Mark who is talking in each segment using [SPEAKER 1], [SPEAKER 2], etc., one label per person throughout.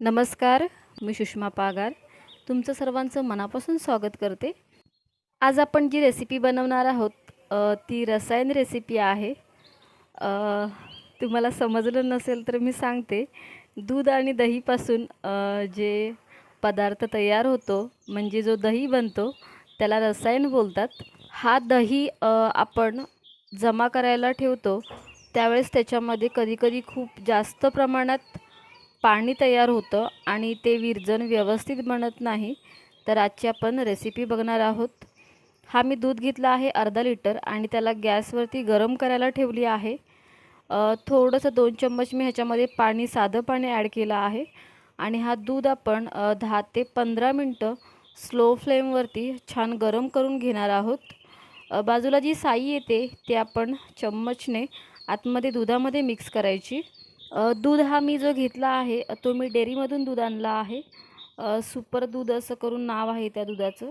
[SPEAKER 1] नमस्कार मी सुषमा पागार. तुमचं सर्वांचं मनापासून स्वागत करते. आज आपण जी रेसिपी बनवणार आहोत ती रसायन रेसिपी आहे. तुम्हाला समजलं नसेल तर मी सांगते. दूध आणि दहीपासून जे पदार्थ तयार होतो म्हणजे जो दही बनतो त्याला रसायन बोलतात. हा दही आपण जमा करायला ठेवतो. त्यावेळेस त्याच्यामध्ये कधीकधी खूप जास्त प्रमाणात पाणी तयार होतं आणि ते विरजण व्यवस्थित बनत नाही तर आजची आपण रेसिपी बघणार आहोत. हा मी दूध घेतला आहे अर्धा लिटर आणि त्याला गॅसवरती गरम करायला ठेवली आहे. थोडंसं दोन चम्मच मी ह्याच्यामध्ये पाणी साधं पाणी ॲड केलं आहे आणि हा दूध आपण दहा ते पंधरा मिनटं स्लो फ्लेमवरती छान गरम करून घेणार आहोत. बाजूला जी साई येते ती आपण चम्मचने आतमध्ये दुधामध्ये मिक्स करायची. दूध हा मी जो घेतला आहे तो मी डेअरीमधून दूध आणला आहे. सुपर दूध असं करून नाव आहे त्या दुधाचं.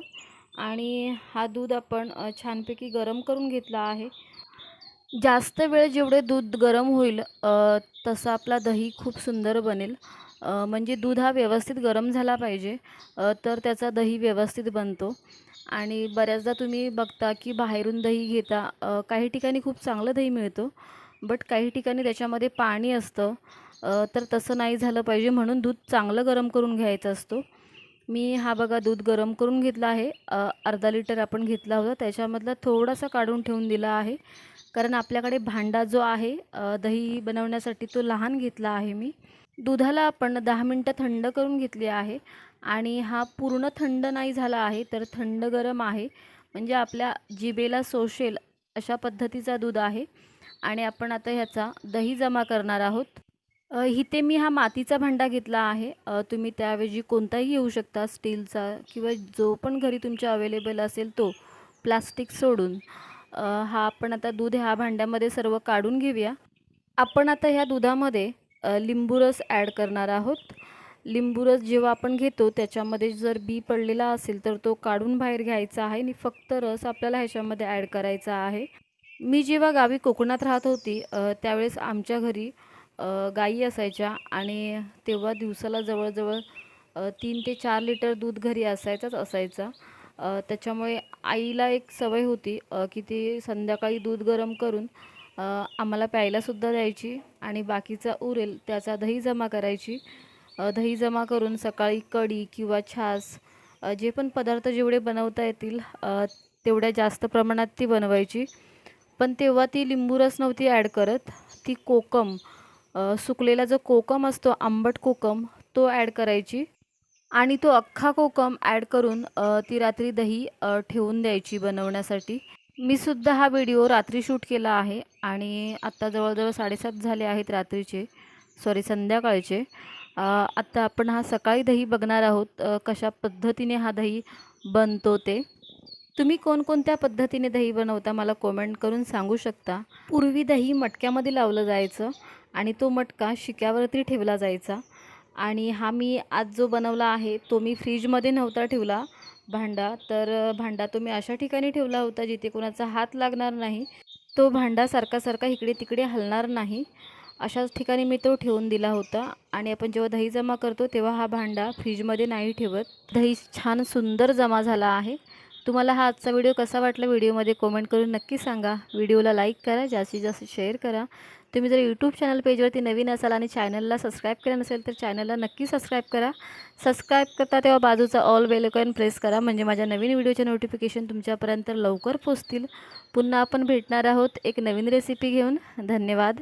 [SPEAKER 1] आणि हा दूध आपण छानपैकी गरम करून घेतला आहे. जास्त वेळ जेवढे दूध गरम होईल तसा तसं आपला दही खूप सुंदर बनेल. म्हणजे दूध हा व्यवस्थित गरम झाला पाहिजे तर त्याचा दही व्यवस्थित बनतो. आणि बऱ्याचदा तुम्ही बघता की बाहेरून दही घेता काही ठिकाणी खूप चांगलं दही मिळतं. बट काही ठिकाणी त्याच्यामध्ये पाणी असतं. तर तसं नाही झालं पाहिजे म्हणून दूध चांगलं गरम करून घ्यायचं असतो. मी हा बघा दूध गरम करून घेतला आहे. अर्धा लिटर आपण घेतला होता. त्याच्यामधला थोडासा काढून ठेवून दिला आहे. कारण आपल्याकडे भांडा जो आहे दही बनवण्यासाठी तो लहान घेतला आहे मी. दुधाला आपण दहा मिनटं थंड करून घेतली आहे. आणि हा पूर्ण थंड नाही झाला आहे तर थंड गरम आहे. म्हणजे आपल्या जिभेला सोशेल अशा पद्धतीचा दूध आहे. आणि आपण आता ह्याचा दही जमा करणार आहोत. इथे मी हा मातीचा भांडा घेतला आहे. तुम्ही त्याऐवजी कोणताही घेऊ शकता स्टीलचा किंवा जो पण घरी तुमच्या अवेलेबल असेल तो प्लास्टिक सोडून. हा आपण आता दूध ह्या भांड्यामध्ये सर्व काढून घेऊया. आपण आता ह्या दुधामध्ये लिंबूरस लिंबू रस ॲड करणार आहोत. लिंबू रस जेव्हा आपण घेतो त्याच्यामध्ये जर बी पडलेला असेल तर तो काढून बाहेर घ्यायचा आहे आणि फक्त रस आपल्याला ह्याच्यामध्ये ॲड करायचा आहे. मी जेव्हा गावी कोकणात राहत होती त्यावेळेस आमच्या घरी गाई असायच्या आणि तेव्हा दिवसाला जवळजवळ तीन ते चार लिटर दूध घरी असायचाच असायचा. त्याच्यामुळे आईला एक सवय होती की ती संध्याकाळी दूध गरम करून आम्हाला प्यायलासुद्धा द्यायची आणि बाकीचा उरेल त्याचा दही जमा करायची. दही जमा करून सकाळी कढी किंवा छास जे पण पदार्थ जेवढे बनवता येतील तेवढ्या जास्त प्रमाणात ती बनवायची. पण तेव्हा ती लिंबू रस नव्हती ॲड करत. ती कोकम सुकलेला जो कोकम असतो आंबट कोकम तो ॲड करायची. आणि तो अख्खा कोकम ॲड करून ती रात्री दही ठेवून द्यायची बनवण्यासाठी. मी सुद्धा हा व्हिडिओ रात्री शूट केला आहे आणि आत्ता जवळजवळ साडेसात झाले आहेत रात्रीचे. सॉरी संध्याकाळचे. आत्ता आपण हा सकाळी दही बघणार आहोत कशा पद्धतीने हा दही बनतो ते. तुम्ही कोणकोणत्या पद्धतीने दही बनवता मला कॉमेंट करून सांगू शकता? पूर्वी दही मटक्यामध्ये लावलं जायचं आणि तो मटका शिक्यावरती ठेवला जायचा. आणि हा मी आज जो बनवला आहे तो मी फ्रीजमध्ये नव्हता ठेवला भांडा. तर भांडा तो मी अशा ठिकाणी ठेवला होता जिथे कोणाचा हात लागणार नाही. तो भांडा सारखा सारखा इकडे तिकडे हलणार नाही. अशाच ठिकाणी मी तो ठेवून दिला होता. आणि आपण जेव्हा दही जमा करतो तेव्हा हा भांडा फ्रीजमध्ये नाही ठेवत. दही छान सुंदर जमा झाला आहे. तुम्हाला हा आजचा व्हिडिओ कसा वाटला व्हिडिओमध्ये कमेंट करून नक्की सांगा. व्हिडिओला लाईक करा जास्तीत जास्त शेअर करा. तुम्ही जर यूट्यूब चॅनल पेजवरती नवीन असाल आणि चॅनलला सबस्क्राईब केलं नसेल तर चॅनलला नक्की सबस्क्राईब करा. सबस्क्राईब करता तेव्हा बाजूचा ऑल बेलकॉन प्रेस करा. म्हणजे माझ्या नवीन व्हिडिओचे नोटिफिकेशन तुमच्यापर्यंत लवकर पोचतील. पुन्हा आपण भेटणार आहोत एक नवीन रेसिपी घेऊन. धन्यवाद.